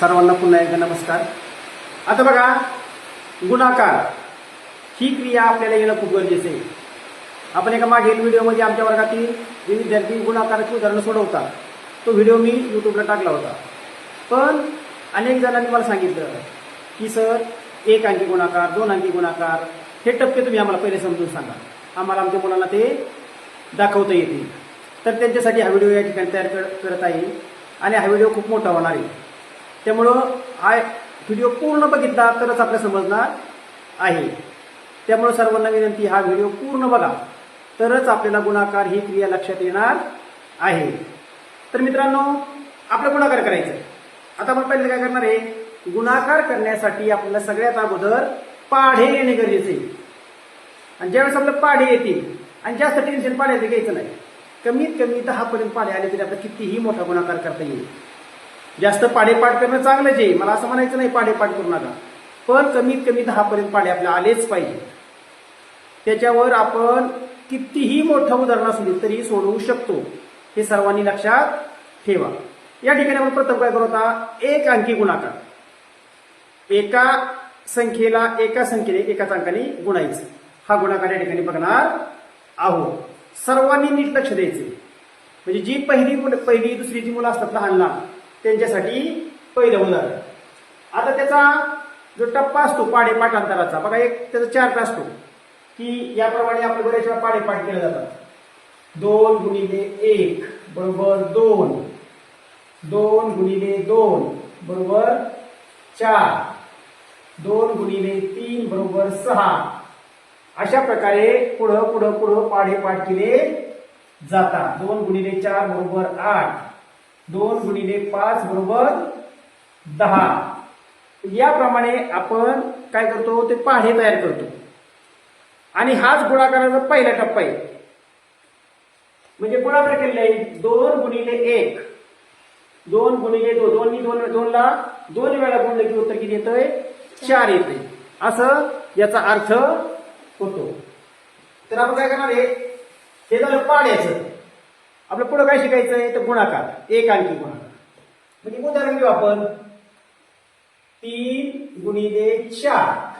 सर्वांना पुन्हा एकदा नमस्कार. आता बघा गुणाकार ही क्रिया आपल्याला येणं खूप गरजेचं आहे. आपण एका मागील व्हिडिओमध्ये आमच्या वर्गातील जे विद्यार्थी गुणाकाराची उदाहरणं सोडवतात तो व्हिडिओ मी यूट्यूबला टाकला होता. पण अनेक जणांनी मला सांगितलं की सर एक अंकी गुणाकार दोन अंकी गुणाकार हे टप्पे तुम्ही आम्हाला पहिले समजून सांगा. आम्हाला आमच्या मुलांना ते दाखवता येतील. तर त्यांच्यासाठी हा व्हिडिओ या ठिकाणी तयार कर- करत आहे. आणि हा व्हिडिओ खूप मोठा होणार आहे. त्यामुळं हा व्हिडिओ पूर्ण बघितला तरच आपल्या समजणार आहे. त्यामुळं सर्वांना विनंती हा व्हिडिओ पूर्ण बघा. तरच आपल्याला गुणाकार ही क्रिया लक्षात येणार आहे. तर मित्रांनो आपलं गुणाकार करायचं. आहे. आता आपण पहिले काय करणार आहे? गुणाकार करण्यासाठी आपल्याला सगळ्यात अगोदर पाढे येणे गरजेचे आहे. आणि ज्यावेळेस आपलं पाढे येतील आणि जास्त टेन्शन पाढ्याचं घ्यायचं नाही. कमीत कमी दहा पर्यंत पाढे आले तरी आपल्याला कितीही मोठा गुणाकार करता येईल. जास्त पाढेपाठ करणं चांगलंच आहे. मला असं म्हणायचं नाही पाढेपाठ करू नका. पण कमीत कमी दहापर्यंत पाढे आपल्याला आलेच पाहिजे. त्याच्यावर आपण कितीही मोठं उदाहरण असू दे तरी सोडवू शकतो. हे सर्वांनी लक्षात ठेवा. या ठिकाणी आपण प्रथम काय करू एक अंकी गुणाकार. एका संख्येला एका संख्येने एकाच अंकाने गुणायचं. हा गुणाकार या ठिकाणी बघणार आहोत. सर्वांनी नीट लक्ष द्यायचे. म्हणजे जी पहिली मुलं- पहिली दुसरीची मुलं असतात लहान लहान त्यांच्यासाठी पहिलं उदाहरण आता त्याचा जो टप्पा असतो पाडे पाठांतराचा बघा एक त्याचा चार्ट असतो की याप्रमाणे आपण बऱ्याच वेळा पाढेपाठ केले जातात. दोन गुणिले एक बरोबर दोन. दोन गुणिले दोन बरोबर चार. दोन गुणिले तीन बरोबर सहा. अशा प्रकारे पुढं पुढं पुढं पाढे पाठ केले जातात. दोन गुणिले चार बरोबर आठ. दोन गुणिले पाच बरोबर दहा. याप्रमाणे आपण काय करतो? ते पाढे तयार करतो. आणि हाच गुणाकाराचा पहिला टप्पा आहे. म्हणजे गुणाकार केलेला आहे? दोन गुणिले एक. दोन गुणिले दोन. दोन दोन दोनला दोन वेळा गुणलं की उत्तर किती येतंय? चार येते असं याचा अर्थ होतो. तर आपण काय करणार आहे? हे झालं पाण्याचं आपलं पुढं काय शिकायचंय? तर गुणाकार. एक आणखी गुणाकार म्हणजे उदाहरण घेऊ आपण. तीन गुणिले चार.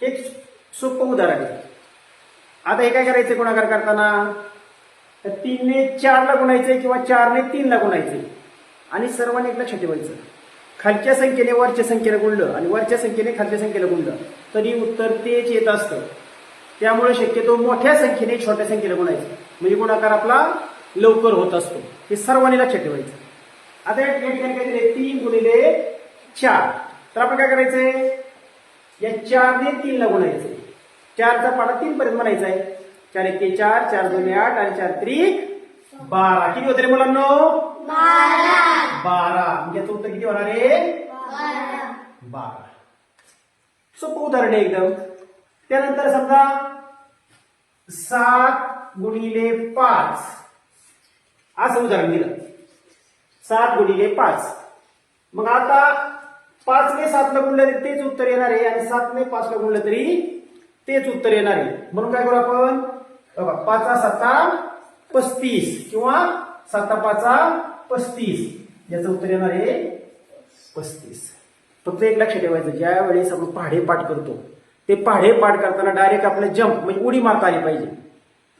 हे सोपं उदाहरण आहे. आता हे काय करायचं गुणाकार करताना? तर तीनने चारला गुणायचंय किंवा चारने तीनला गुणायचंय? आणि सर्वांनी एक लक्षात ठेवायचं खालच्या संख्येने वरच्या संख्येला गुणलं आणि वरच्या संख्येने खालच्या संख्येला गुणलं. तरी उत्तर तेच येत असतं. त्यामुळे शक्यतो मोठ्या संख्येने छोट्या संख्येला गुणायचं म्हणजे गुणाकार आपला लवकर होत असतो. हे सर्वांनी लक्षात ठेवायचं. आता या ठिकाणी काय दिले तीन गुणिले चार. तर आपण काय करायचंय? या चारने तीनला गुणायचंय चारचा पाडा तीन पर्यंत म्हणायचा आहे. चार एक चार चार दोन आठ आणि चार त्रिक बारा. किती होते रे मुलांनो? बारा. म्हणजे याचं उत्तर किती होणार आहे? बारा. सोपं उदाहरण आहे एकदम. त्यानंतर समजा सात गुणिले पाच. असं उदाहरण दिलं. सात गुणिले पाच. मग आता पाचने सातला गुणलं तरी तेच उत्तर येणार आहे आणि सातने पाचला गुणलं तरी तेच उत्तर येणार आहे. म्हणून काय करू आपण? बघा पाचा सत्ता पस्तीस किंवा सत्ता पाचा पस्तीस. याचं उत्तर येणार आहे पस्तीस. फक्त एक लक्ष ठेवायचं. ज्या वेळेस आपण पहाडे पाठ करतो ते पाढे पाठ करताना डायरेक्ट आपल्याला जम्प म्हणजे उडी मारता आली पाहिजे.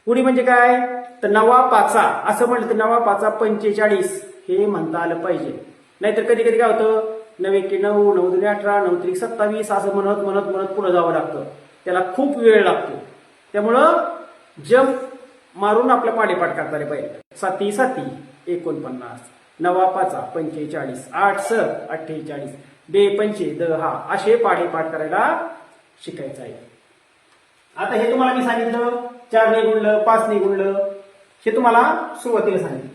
उडी म्हणजे काय? तर नवा पाचा असं म्हटलं तर नवा पाचा पंचेचाळीस हे म्हणता आलं पाहिजे. नाहीतर कधी कधी काय होतं? नऊ एके नऊ नऊ दोन अठरा नऊ त्रिक सत्तावीस असं म्हणत म्हणत म्हणत पुढे जावं लागतं. त्याला खूप वेळ लागतो. त्यामुळं जम्प मारून आपल्या पाडेपाठ करता आले पाहिजे. साती साती एकोणपन्नास. नवा पाचा पंचेचाळीस. आठ स अठ्ठेचाळीस. बे पंचे दहा. असे पाडेपाठ करायला शिकायचं आहे. आता हे तुम्हाला मी सांगितलं चारने गुणलं पाचने गुणलं हे तुम्हाला सुरुवातीला सांगितलं.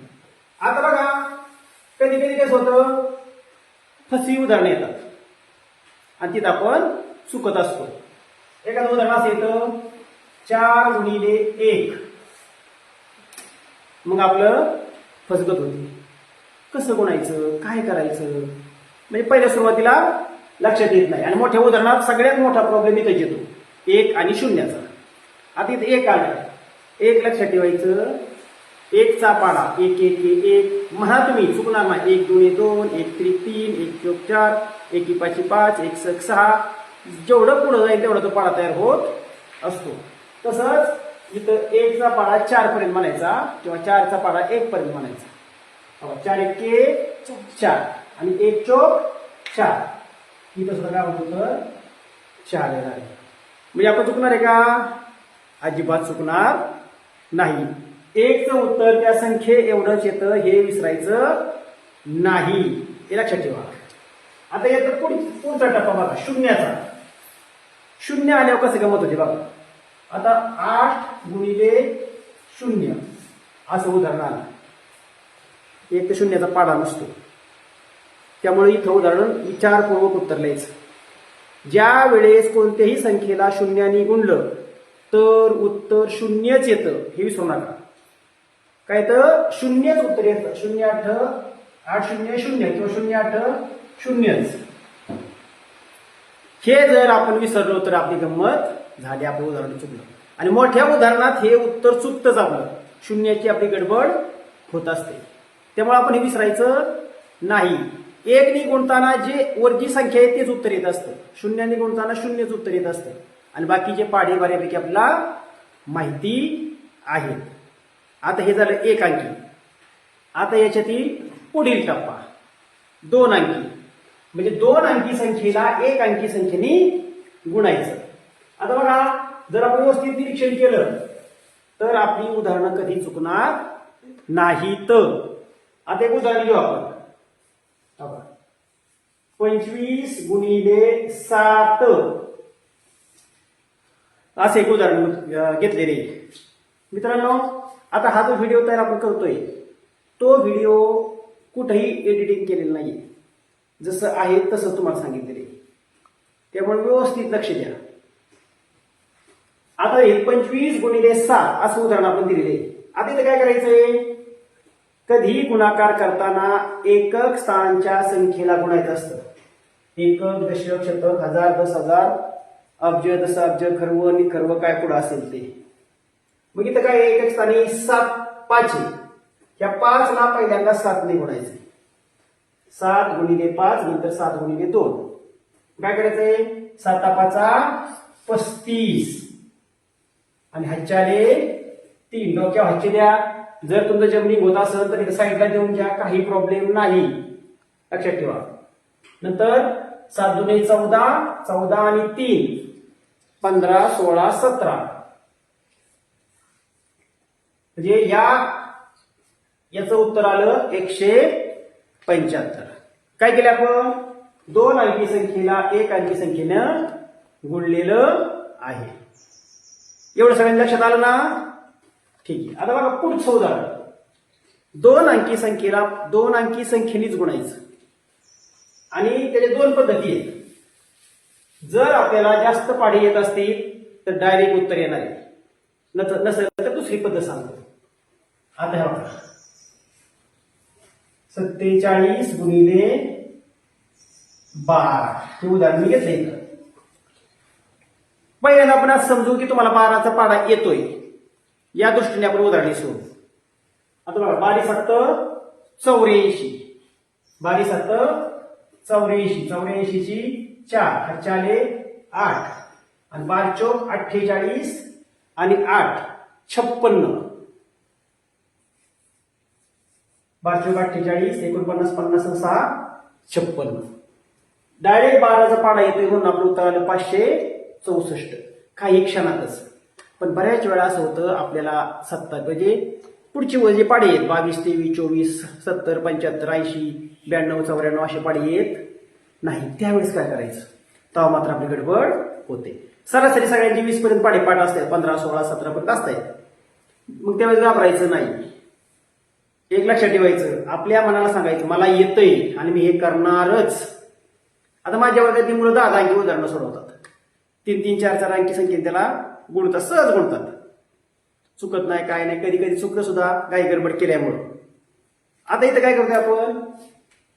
आता बघा कधी कधी कसं होतं फसवी उदाहरणं येतात. आणि तिथं आपण चुकत असतो. एखादं उदाहरण असं येतं चार गुणिले एक. मग आपलं फसगत होते. कसं गुणायचं? काय करायचं? म्हणजे पहिल्या सुरुवातीला लक्षात येत नाही. आणि मोठ्या उदाहरणात सगळ्यात मोठा प्रॉब्लेम इथंच येतो एक आणि शून्याचा. आता इथे एक आलं. एक लक्षात ठेवायचं. एकचा पाडा. एक एक एक म्हणा तुम्ही. चुकणार नाही एक दोन दोन. एक त्रि तीन. एक चौक चार. एक पाचशे पाच. एक सक सहा. जेवढं पुढं जाईल तेवढा तो पाडा तयार होत असतो. तसंच इथं एकचा पाडा चार पर्यंत म्हणायचा किंवा चारचा पाडा एक पर्यंत म्हणायचा चार एक चार. आणि एक चौक चार. इथं सुद्धा काय होतं तर चार येणार आहे म्हणजे आपण चुकणार आहे का? अजिबात चुकणार नाही. एकचं उत्तर त्या संख्ये एवढंच येतं हे विसरायचं नाही. हे लक्षात ठेवा. आता येतं पुढचा टप्पा बघा शून्याचा. शून्य आल्यावर कसं गमत होते बघा. आता आठ गुणिले शून्य. असं उदाहरण आलं. एक तर शून्याचा पाडा नसतो. त्यामुळे इथं उदाहरण विचारपूर्वक उत्तर ज्या वेळेस कोणत्याही संख्येला शून्याने गुणलं तर उत्तर शून्यच येतं हे विसरू नका. काय तर? शून्यच उत्तर येतं. शून्य आठ आठ शून्य शून्य. किंवा शून्य आठ शून्यच. हे जर आपण विसरलो तर आपली गंमत झाली आपलं उदाहरण चुकलं. आणि मोठ्या उदाहरणात हे उत्तर चुकतंच आपलं शून्याची आपली गडबड होत असते. त्यामुळे आपण हे विसरायचं नाही. एकनी गुणताना जे वरची संख्या आहे तेच उत्तर येत असतं. शून्याने गुणताना शून्यच उत्तर येत असतं. आणि बाकीचे पाढे बऱ्यापैकी आपल्याला माहिती आहेत. आता हे झालं एक अंकी. आता याच्यातील पुढील टप्पा. दोन अंकी. म्हणजे दोन अंकी संख्येला एक अंकी संख्येने गुणायचं. आता बघा जर आपण व्यवस्थित निरीक्षण केलं तर आपली उदाहरणं कधी चुकणार नाहीत. आता एक उदाहरण घेऊ आपण. पंचवीस गुणिले सात. असे एक उदाहरण घेतलेले मित्रांनो आता हा जो व्हिडिओ तयार आपण करतोय तो व्हिडिओ कुठेही एडिटिंग केलेला नाही जसं आहे तसं तुम्हाला सांगितलेले त्यामुळे व्यवस्थित लक्ष द्या. आता हे पंचवीस गुणिले सात असं उदाहरण आपण दिलेले आहे. आता इथं काय करायचंय? कधी गुणाकार करताना एकक स्थानांच्या संख्येला गुणायचं असतं. एकक दशक शतक हजार दस हजार अब्ज दस अब्ज खर्व आणि खर्व काय पुढं असेल ते. मग इथं काय एकक स्थानी सात पाच या पाच ला पहिल्यांदा सातने गुणायचे. सात गुणिले पाच नंतर सात गुणिले दोन. काय करायचंय? साता पाचा पस्तीस. आणि हच्चाले तीन. डोक्या हच्चे द्या. जर तुमचं जमिनी होत असेल तर इथं साईडला देऊन घ्या काही प्रॉब्लेम नाही. लक्षात ठेवा. नंतर सात दोन चौदा चौदा आणि तीन. पंधरा सोळा सतरा. म्हणजे या याचं उत्तर आलं एकशे पंच्याहत्तर. काय केलं आपण? दोन अंकी संख्येला एक अंकी संख्येनं गुणलेलं आहे. एवढं सगळ्यांनी लक्षात आलं ना? ठीक आहे. आता बघा पुढचं उदाहरण. दोन अंकी संख्येला दोन अंकी संख्येनेच गुणायचं. आणि त्याच्या दोन पद्धती आहेत. जर आपल्याला जास्त पाढे येत असतील तर डायरेक्ट उत्तर येणार आहे. नसेल तर दुसरी पद्धत सांगतो. आता हे बघा. सत्तेचाळीस गुणिले बारा. हे उदाहरण मी घेतलं पहिल्यांदा आपण आज समजू की तुम्हाला बाराचा पाढा येतोय. या दृष्टीने आपण उदाहरणे सोडू आता बघा बारी सत्त चौऱ्याऐंशी. बारी सत्त चौऱ्याऐंशी चौऱ्याऐंशीची चार हच्चाले आठ. आणि बार चौक अठ्ठेचाळीस आणि आठ छप्पन्न. बार चौक अठ्ठेचाळीस एकोणपन्नास पन्नास सहा छप्पन्न. डायरेक्ट बाराचा पाडा येतोय म्हणून आपलं उत्तर आलं पाचशे चौसष्ट. काही क्षणातच. पण बऱ्याच वेळा असं होतं आपल्याला सत्तर म्हणजे पुढची व जे पाडे आहेत बावीस तेवीस चोवीस सत्तर पंच्याहत्तर ऐंशी ब्याण्णव चौऱ्याण्णव असे पाडे येत नाही त्यावेळेस काय करायचं? तेव्हा मात्र आपली गडबड होते. सरासरी सगळ्यांची वीस पर्यंत पाडे पाठ असतात पंधरा सोळा सतरा पर्यंत असतात. मग त्यावेळेस घाबरायचं नाही. एक लक्षात ठेवायचं आपल्या मनाला सांगायचं मला येतंय आणि मी हे करणारच. आता माझ्या वर्गातील मुलं दहा अंकी उदाहरणं सोडवतात. तीन तीन चार चार अंकी संख्येत त्याला गुणतात सहज गुणतात चुकत नाही काय नाही कधी कधी चुकलं सुद्धा काही गडबड केल्यामुळं. आता इथं काय करतोय आपण?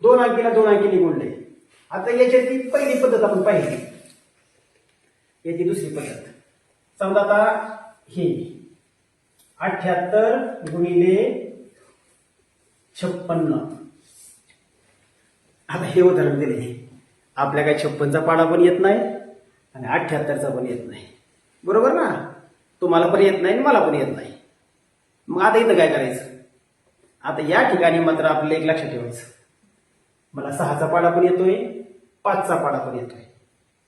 दोन अंकीला दोन अंकीने गुणले आता याच्यातली पहिली पद्धत आपण पाहिली. याची दुसरी पद्धत. समजा आता ही अठ्याहत्तर गुणिले छप्पन्न. आता हे उदाहरण दिले. आपल्या काय छप्पनचा पाडा पण येत नाही आणि अठ्ठ्याहत्तरचा पण येत नाही. बरोबर ना? तुम्हाला पण येत नाही आणि मला पण येत नाही. मग आता इथं काय करायचं? आता या ठिकाणी मात्र आपल्याला एक लक्षात ठेवायचं. मला सहाचा पाडा पण येतोय पाचचा पाडा पण येतोय.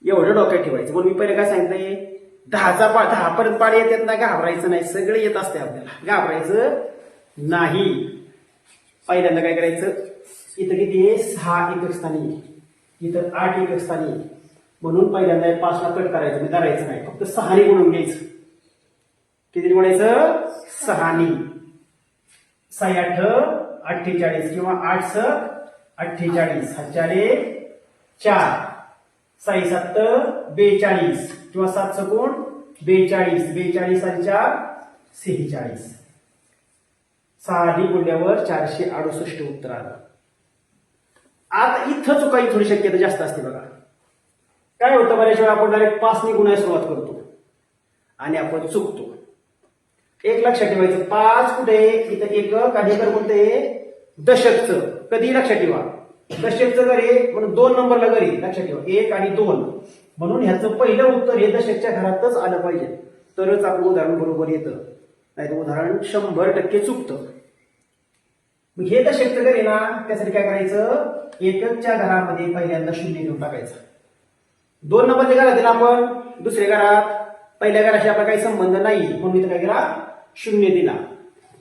एवढं डोक्यात ठेवायचं. म्हणून मी पहिले काय सांगितलंय दहाचा पा दहापर्यंत पाडे येतात ना घाबरायचं नाही. सगळे येत असते आपल्याला. घाबरायचं नाही. पहिल्यांदा काय करायचं? इथं किती? आहे सहा एकक स्थानी. इथं आठ एकक स्थानी. म्हणून पहिल्यांदा पाचला कट करायचं मी धरायचं नाही. फक्त सहानी म्हणून घ्यायचं. किती म्हणायचं सहानी. सहा आठ अठ्ठेचाळीस किंवा आठ स अठ्ठेचाळीस. हजारे चार. साई सात बेचाळीस. किंवा सात सकोण बेचाळीस. बेचाळीस आणि चार सेहेचाळीस. सहानी बोलल्यावर चारशे अडुसष्ट उत्तर आलं. आता इथं चुकाई थोडी शक्यता जास्त असते बघा. काय होतं बऱ्याच वेळा आपण डायरेक्ट पाचनी गुणायला सुरुवात करतो. आणि आपण चुकतो. एक लक्षात ठेवायचं पाच कुठे इथं एक आणि एकर कोणते दशकचं. कधी लक्षात ठेवा? दशकचं घरी म्हणून दोन नंबरला घरी लक्षात ठेवा एक आणि दोन. म्हणून ह्याचं पहिलं उत्तर हे दशकच्या घरातच आलं पाहिजे. तरच आपलं उदाहरण बरोबर येतं. नाही तर उदाहरण शंभर टक्के चुकतं. मग हे दशकचं घरी ना त्यासाठी काय करायचं? एकच्या घरामध्ये पहिल्यांदा शून्य घेऊन टाकायचं. दोन नंबरच्या घरात आहे आपण दुसऱ्या घरात पहिल्या घराशी आपला काही संबंध नाही. म्हणून इथं काय केला? शून्य दिला.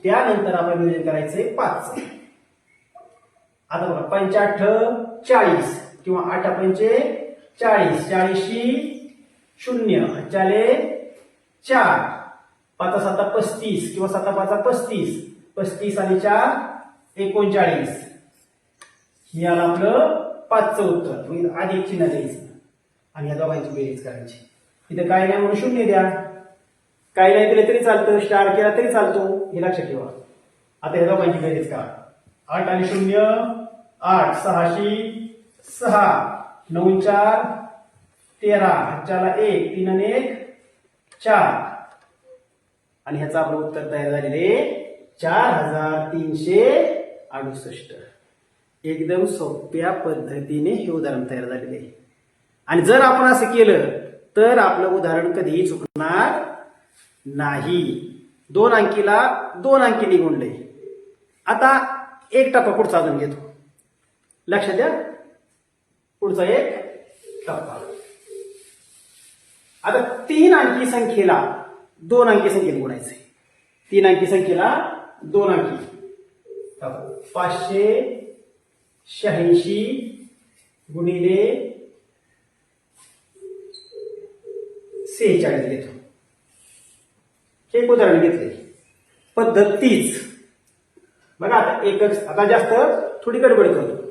त्यानंतर आपण नियोजन करायचंय पाच. आता बघा पंचाठ चाळीस. किंवा आठ पंचे चाळीस. चाळीसशी शून्य. चाले चार. पाच साता पस्तीस. किंवा साता पाच पस्तीस. पस्तीस आणि चार एकोणचाळीस. हे आलं आपलं पाचचं उत्तर. आधी चिन्ह द्यायचं. आणि या दोघांची बेरीज करायची. इथं काय नाही म्हणून शून्य द्या. काय नाही दिले तरी चालतं स्टार केला तरी चालतो. हे लक्षात ठेवा. आता या दोघांची बेरीज करा. आठ आणि शून्य आठ सहाशी सहा नऊ चार तेरा. हजाला एक तीन आणि एक चार. आणि ह्याचं आपलं उत्तर तयार झालेले चार हजार तीनशे अडुसष्ट. एकदम सोप्या पद्धतीने हे उदाहरण तयार झालेले आहे. आणि जर आपण असं केलं तर आपलं उदाहरण कधीही चुकणार नाही. दोन अंकीला दोन अंकी निघून आता एक टप्पा पुढचा अजून घेतो. लक्ष द्या. पुढचा एक टप्पा. आता तीन अंकी संख्येला दोन अंकी संख्येत गुणायचे तीन अंकी संख्येला दोन अंकी. पाचशे शहाऐंशी गुणिले सेहेचाळीस घेतो. हे एक उदाहरण घेतले. पद्धत तीच बघा आता एकच आता जास्त थोडी गडबड करतो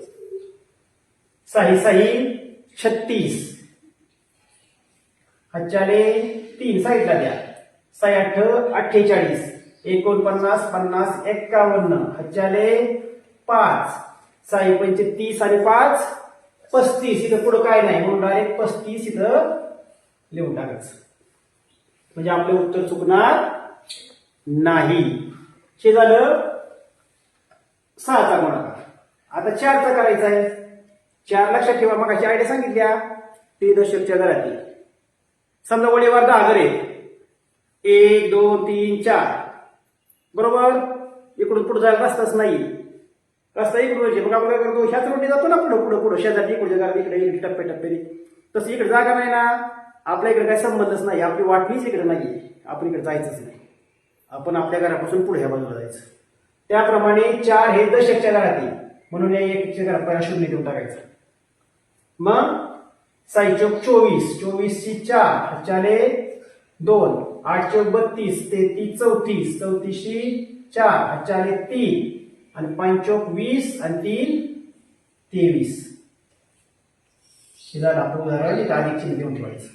साही साही छत्तीस. हजारे तीन साईडला द्या. साई आठ अठ्ठेचाळीस. एकोणपन्नास पन्नास एक्कावन्न. हजारे पाच. साई पंचे तीस आणि पाच पस्तीस. इथं पुढं काय नाही. म्हणून डायरेक्ट पस्तीस इथं लिहून टाकायचं. म्हणजे आपलं उत्तर चुकणार नाही. हे झालं सहाचा गुणाकार. आता चारचा करायचा आहे. चार लक्षात ठेवा मग अशी आयडिया सांगितल्या ते दशकच्या घरातील समजा वडीवर दहा घरे एक दोन तीन चार. बरोबर? इकडून पुढे जायला रस्ताच नाही. रस्ता इकडून यायचे. मग आपण काय करतो ह्याच रोटी जातो ना पुढं पुढं पुढं. शेजारी इकडच्या जागा इकडे इकडे टप्पे टप्प्याने तसं इकडे जागा नाही ना. आपल्या इकडे काही संबंधच नाही आपली वाटणीच इकडे नाही आपण इकडे जायचंच नाही. आपण आपल्या घरापासून पुढे ह्या बाजूला जायचं. त्याप्रमाणे चार हे दशकच्या घरात येईल म्हणून या एकच्या घरात पहिला शून्य देऊन टाकायचं. मग साई चौक चोवीस चोवीसची चार चाले दोन आठ चौक बत्तीस तेहतीस चौतीस चौतीसशी चार चाले तीन आणि पाच वीस आणि तीन तेवीस. शिला आपण उदाहरण इथं अधिक चिन्ह देऊन ठेवायचं.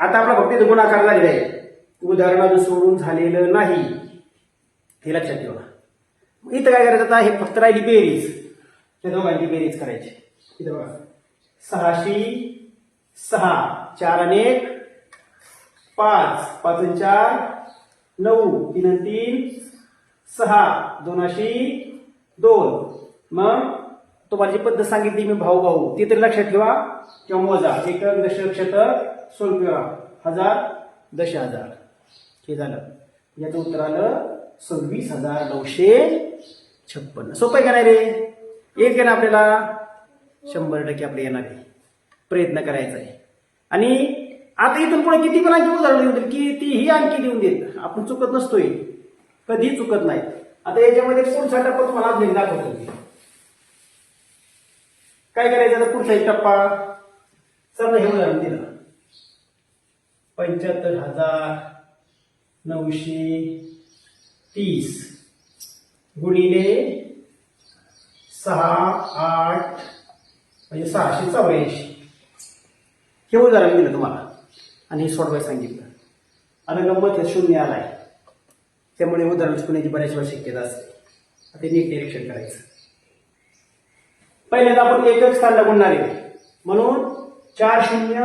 आता आपला फक्त इथं गुणाकार झालेला आहे. उदाहरण अजून सोडून झालेलं नाही. हे लक्षात ठेवा. मग इथं काय करायचं आता? हे फक्त राहिली बेरीज. त्या दोघांची बेरीज करायची. इथं बघा. सहाशे सहा चार आणि एक पाच. पाच चार नऊ. तीन तीन सहा. दोनाशी दोन. मग तुम्हाला जी पद्धत सांगितली मी भाऊ भाऊ ती तरी लक्षात ठेवा. किंवा मोजा. एक दशक शतक सोळपिवा हजार दश हजार. हे झालं. याचं उत्तर आलं सव्वीस हजार नऊशे छप्पन्न. सोपं आहे का नाही रे? एक ना आपल्याला. शंभर टक्के आपले येणार आहे. प्रयत्न करायचा आहे. आणि आता इथून पुढे किती पण आणखी उदाहरण देऊन देईल. कितीही आणखी देऊन देईल. आपण चुकत नसतोय. कधी चुकत नाही. आता याच्यामध्ये पुढचा टप्पा तुम्हाला अजून दाखवतो. काय करायचं आता पुढचा एक टप्पा? समजा हे उदाहरण दिलं. पंच्याहत्तर हजार नऊशे तीस गुणिले सहा आठ म्हणजे सहाशे चौऱ्याऐंशी. हे उदाहरण दिलं तुम्हाला. आणि हे सोडवाय सांगितलं. आणि गंमत हे शून्य आलाय. त्यामुळे उदाहरण चुकण्याची बऱ्याच वेळा शक्यता असते. आता ते नीट निरीक्षण करायचं. पहिल्यांदा आपण एकच स्थानला गुणणार आहे. म्हणून चार शून्य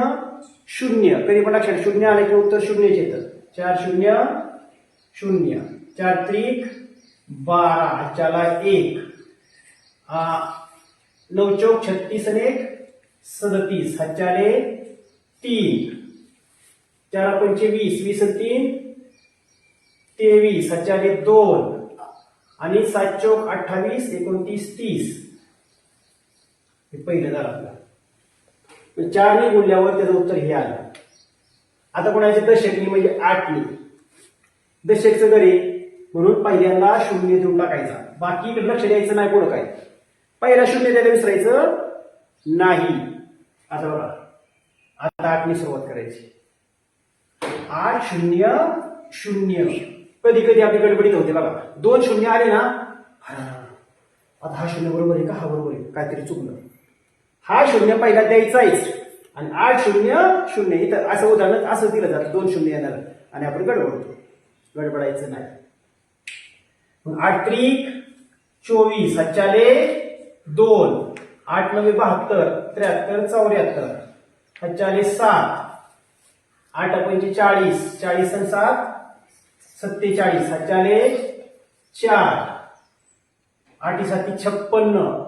शून्य. कधी पण लक्षात शून्य आले की उत्तर शून्यच येतं. चार शून्य शून्य. चार त्रिक बारा. हाच्याला एक. आ, नऊ चौक छत्तीस आणि एक सदतीस. हाच्याले तीन. चार पंचे वीस. वीस तीन तेवीस. हाच्याले दोन. आणि सात चौक अठ्ठावीस एकोणतीस तीस. हे पहिलं झालं आपलं. चारने गुणल्यावर त्याचं उत्तर हे आलं. आता कोणाचे दशकनी म्हणजे आठनी दशकचं घरी म्हणून पहिल्यांदा शून्य देऊन टाकायचा. बाकी इकडे लक्ष द्यायचं नाही पुढं काय? पहिला शून्य द्यायला विसरायचं नाही. आता बघा. आता आठनी सुरुवात करायची. आठ शून्य शून्य. कधी कधी आपली गडबडीत होते बघा. दोन शून्य आले ना. आता हा शून्य बरोबर आहे का? हा बरोबर आहे. काहीतरी चुकलं. हा शून्य पहिला द्यायचाच आणि आठ शून्य शून्य. इथं असं उदाहरण असं दिलं जातं. दोन शून्य येणार. आणि आपण गडबडतो गडबडायचं नाही. मग आठ त्रिक चोवीस. हच्चाले दोन. आठ नवे बहात्तर. त्र्याहत्तर चौऱ्याहत्तर. हच्चाले सात. आठ पंचे चाळीस. चाळीस आणि सात सत्तेचाळीस. हच्चाले चार. आठी साती छप्पन्न.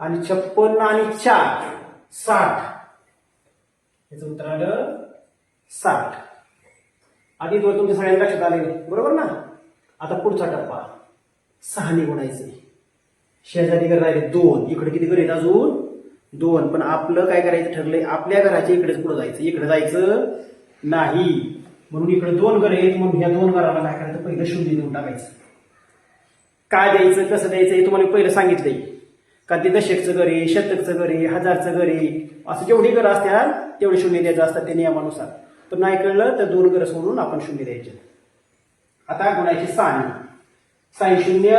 आणि छप्पन्न आणि चार साठ. याचं उत्तर आलं साठ. आधी तो तुमच्या सगळ्यांना लक्षात आले बरोबर ना? आता पुढचा टप्पा. सहाने गुणायचे शेजारी घर राहिले दोन. इकडे किती घर आहेत अजून? दोन. पण आपलं काय करायचं ठरलंय? आपल्या घराच्या इकडेच पुढे जायचं. इकडे जायचं नाही. म्हणून इकडे दोन घर आहेत म्हणून ह्या दोन घराला काय करायचं पहिलं शून्य देऊन टाकायचं. काय द्यायचं कसं द्यायचं हे तुम्हाला पहिलं सांगितलंय. का ते दशकचं घर आहे शतकचं घर आहे हजारचं घर आहे असं जेवढी घरं असतात तेवढे शून्य द्यायचं असतात त्या नियमानुसार. तर नाही कळलं तर दोन घरं सोडून आपण शून्य द्यायचे. आता गुणायची सानी साई शून्य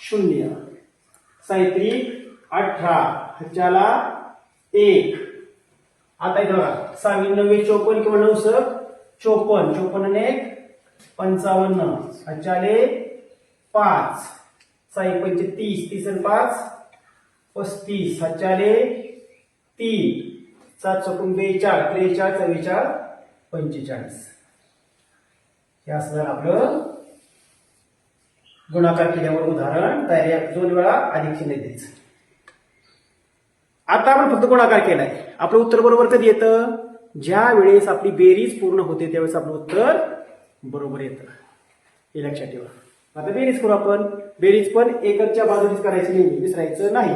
शून्य. सायत्रिक अठरा. हच्याला एक. आता इथं बघा. सहावी नव्वे चोपन्न किंवा नऊस चोपन्न. चोपन्न एक पंचावन्न. हच्याले पाच. साई पंचे तीस तीस आणि पाच पस्तीस हच्याले तीन सात चौकून बेचाळ त्रेचाळ चव्वेचाळ पंचेचाळीस. हे असणार आपलं गुणाकार केल्यावर उदाहरण तयार दोन वेळा अधिक चिन्ह द्यायचं. आता आपण फक्त गुणाकार केलाय. आपलं उत्तर बरोबर कधी येतं? ज्या वेळेस आपली बेरीज पूर्ण होते त्यावेळेस आपलं उत्तर बरोबर येतं. हे लक्षात ठेवा. आता बेरीज करू आपण. बेरीज पण एकच्या बाजूनीच करायची नाही विसरायचं नाही.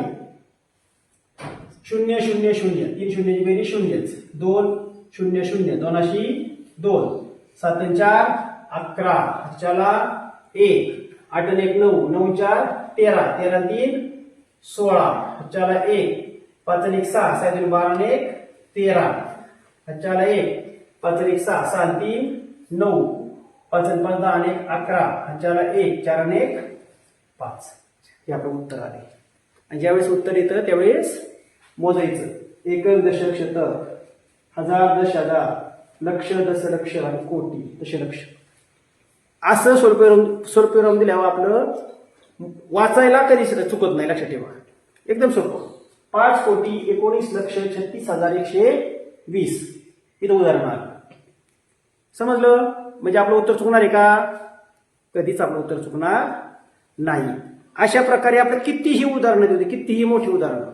शून्य शून्य शून्य. तीन शून्यची बेरीज शून्यच. दोन शून्य शून्य. दोनाशी दोन. सात चार अकरा. ह्याच्याला एक. आठ एक नऊ. नऊ चार तेरा. तेरा तीन सोळा. ह्याच्याला एक. पाच एक सहा. सात बारा एक तेरा. ह्याच्याला एक. पाच एक सहा. सहा तीन नऊ. पाच आणि पाच दहा आणि एक अकरा चार एक चार आणि एक पाच. हे आपलं उत्तर आले. आणि ज्यावेळेस उत्तर येतं त्यावेळेस मोजायचं. एक दशक शतक हजार दश हजार लक्ष दशलक्ष आणि कोटी दशलक्ष असं स्वरूप स्वरूप दिल्यावर आपलं वाचायला कधी चुकत नाही लक्षात ठेवा. एकदम सोपं. पाच कोटी एकोणीस लक्ष छत्तीस हजार एकशे वीस. इथं उदाहरण आलं. समजलं? म्हणजे आपलं उत्तर चुकणार आहे का? कधीच आपलं उत्तर चुकणार नाही. अशा प्रकारे आपण कितीही उदाहरणं देऊ कितीही मोठी उदाहरणं.